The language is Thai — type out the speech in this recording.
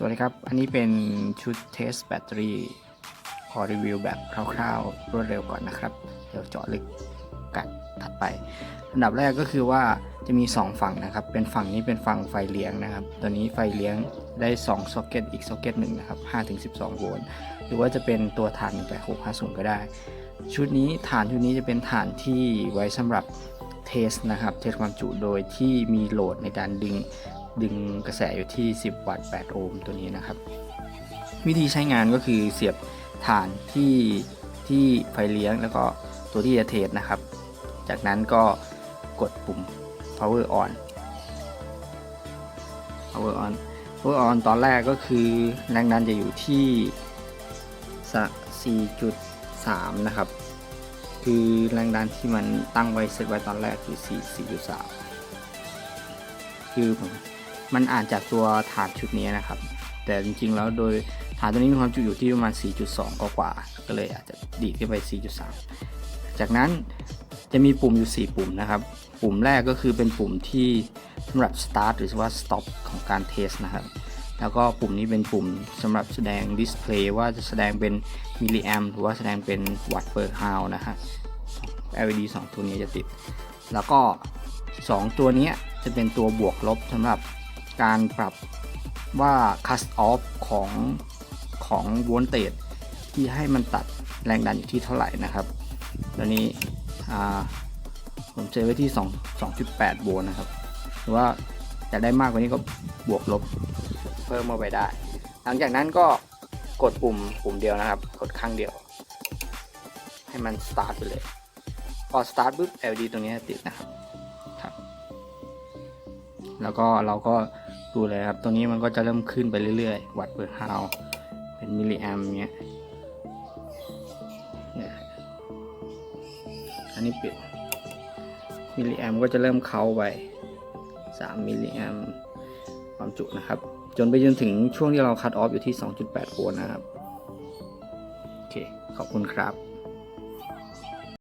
สวัสดีครับ อันนี้เป็นชุดเทสแบตเตอรี่ขอรีวิวแบบคร่าวๆ รวดเร็วก่อนนะครับ เดี๋ยวเจาะลึกกันถัดไป อันดับแรกก็คือว่าจะมี 2 ฝั่งนะครับ เป็นฝั่งนี้เป็นฝั่งไฟเลี้ยงนะครับ ตัวนี้ไฟเลี้ยงได้2ซ็อกเก็ตอีกซ็อกเก็ตหนึ่งนะครับ5-12 โวลต์ หรือว่าจะเป็นตัวฐาน8650 ก็ได้ ชุดนี้ฐานชุดนี้จะเป็นฐานที่ไว้สำหรับเทสนะครับ เทสความจุโดยที่มีโหลดในการดึง ดึงกระแสอยู่ที่ 10 วัตต์ 8 โอห์มตัวนี้นะครับ วิธีใช้งานก็คือเสียบฐานที่ที่ไฟเลี้ยงแล้วก็ตัวที่จะเทสนะครับ จากนั้นก็กดปุ่ม power on power on power on ตอนแรกก็คือแรงดันจะอยู่ที่สะ4.3 นะครับ คือแรงดันที่มันตั้งไว้เซตไว้ตอนแรกคือ4 4.3คือผม มันอ่านจากตัวฐานชุดนี้นะครับ แต่จริงๆแล้วโดยฐานตัวนี้มีความจุอยู่ที่ประมาณ 4.2กว่าก็เลยอาจจะดีดขึ้นไป 4.3 จากนั้นจะมีปุ่มอยู่ 4 ปุ่มนะครับ ปุ่มแรกก็คือเป็นปุ่มที่สำหรับ start หรือว่า stop ของการเทสนะครับ แล้วก็ปุ่มนี้เป็นปุ่มสำหรับแสดงดิสเพลย์ว่าจะแสดงเป็นมิลลิแอมหรือว่าแสดงเป็นวัตต์เปอร์ฮาวนะฮะ LED 2 ตัวนี้จะติด แล้วก็ 2 ตัวนี้จะเป็นตัวบวกลบสำหรับ การปรับว่า cut off ของของโวลเตจที่ให้มันตัดแรงดันอยู่ที่เท่าไหร่นะครับตัวนี้ผมเซฟไว้ที่ 2 2.8 โวลต์นะครับ หรือว่าอยากได้มากกว่านี้ก็บวกลบเพิ่มมาไปได้ หลังจากนั้นก็กดปุ่มปุ่มเดียวนะครับ กดข้างเดียว ให้มัน start ไปเลย พอ start ปุ๊บ LED ตรงนี้ติดนะครับครับ แล้วก็เราก็ ดูเลยครับตรงนี้มันก็จะเริ่มขึ้นไปเรื่อยๆ วัตต์เปอร์ฮาวเป็นมิลลิแอมเงี้ยเนี่ยอันนี้ปิด มิลลิแอมก็จะเริ่มเข้าไป 3 มิลลิแอมความจุนะครับ จนไปจนถึงช่วงที่เราคัดออฟอยู่ที่ 2.8 โวลต์นะครับ โอเค ขอบคุณครับ